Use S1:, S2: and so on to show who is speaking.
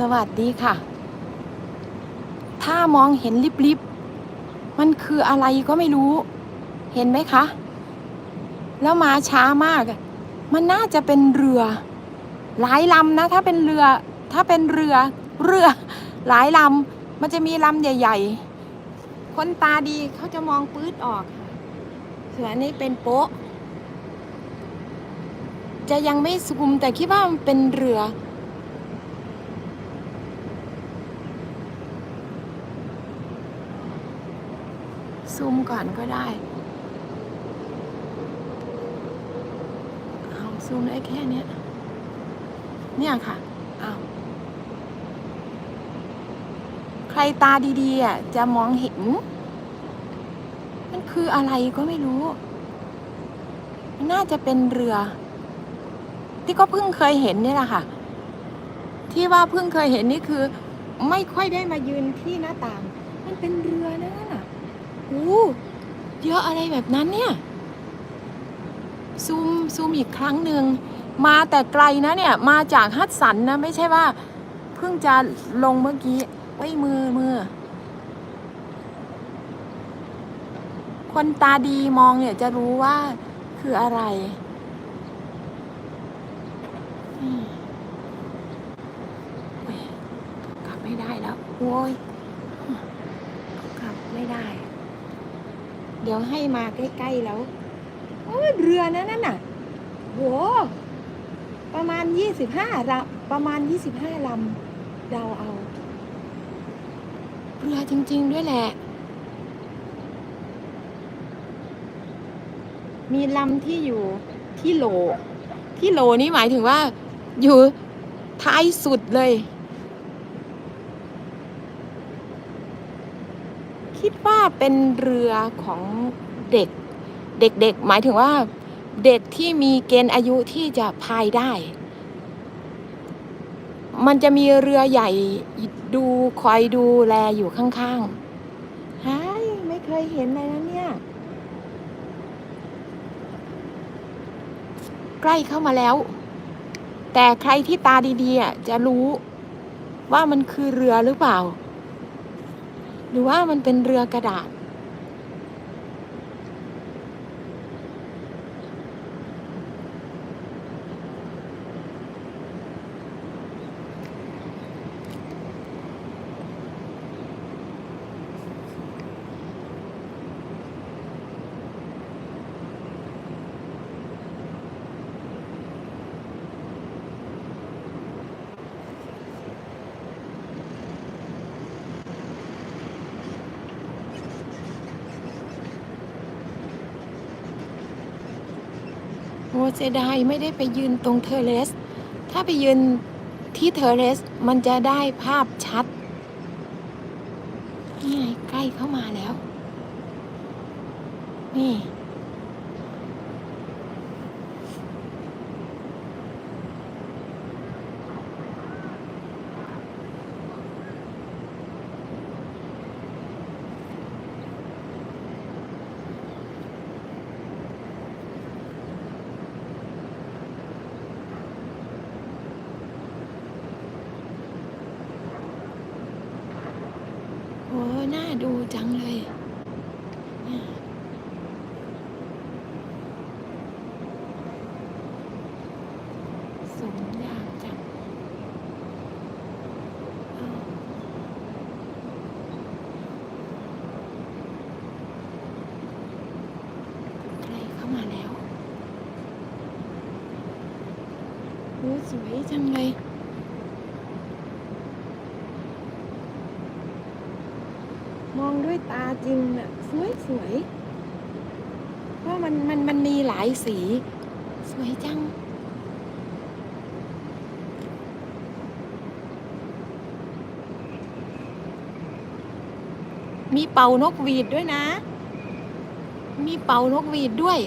S1: สวัสดีค่ะ ถ้ามองเห็นลิบๆ มันคืออะไรก็ไม่รู้ เห็นไหมคะ แล้วมาช้ามาก มันน่าจะเป็นเรือ หลายลำนะ ถ้าเป็นเรือ ถ้าเป็นเรือ เรือ หลายลำ มันจะมีลำใหญ่ ๆ คนตาดีเขาจะมองปื๊ดออกค่ะส่วนอันนี้เป็นโป๊ะ จะยังไม่ซูมแต่คิดว่ามันเป็นเรือ ซูมก่อนก็ได้เอาซูมได้แค่นี้เนี่ยค่ะเอาใครตาดีๆอะจะมองเห็น มันคืออะไรก็ไม่รู้ มันน่าจะเป็นเรือ ที่ก็เพิ่งเคยเห็นนี่แหละค่ะ ที่ว่าเพิ่งเคยเห็นนี่คือ ไม่ค่อยได้มายืนที่หน้าต่าง มันเป็นเรือนะนั่นน่ะ โอ้เยอะอะไรแบบนั้นเนี่ย ซูมซูมอีกครั้งหนึ่ง มาแต่ไกลนะเนี่ย มาจากฮัตสันนะ ไม่ใช่ว่า เพิ่งจะลงเมื่อกี้ไว้มือมือ คนตาดีมองเนี่ยจะรู้ว่าคืออะไรกลับไม่ได้แล้วโอ้ย กลับไม่ได้ เดี๋ยวให้มาใกล้ๆแล้วโอ้ยเรือนะนั่นน่ะโหประมาณยี่สิบห้าลำประมาณยี่สิบห้าลำเดาเอา เรือจริง ๆ ด้วยแหละ มีลำที่อยู่ที่โหล ที่โหลนี่หมายถึงว่า อยู่ท้ายสุดเลย คิดว่าเป็นเรือของเด็ก เด็กๆ หมายถึงว่าเด็กที่มีเกณฑ์อายุที่จะพายได้ มันจะมีเรือใหญ่ดูคอยดูแลอยู่ข้างๆฮายไม่เคยเห็นเลยนะเนี่ย ใกล้เข้ามาแล้ว แต่ใครที่ตาดีๆจะรู้ว่ามันคือเรือหรือเปล่า รือว่ามันเป็นเรือกระดาษ โมเสดายไม่ได้ไปยืนตรงเทอร์เลส ถ้าไปยืนที่เทอร์เลสมันจะได้ภาพชัดนี่ไงใกล้เข้ามาแล้ว นี่ น่าดูจังเลยเนี่ยสมยากจังเอาใครเข้ามาแล้ว สวยจังเลย มองด้วยตาจริงน่ะสวยสวยเพราะมันมันมันมีหลายสี สวยจัง มีเป่านกหวีดด้วยนะ มีเป่านกหวีดด้วย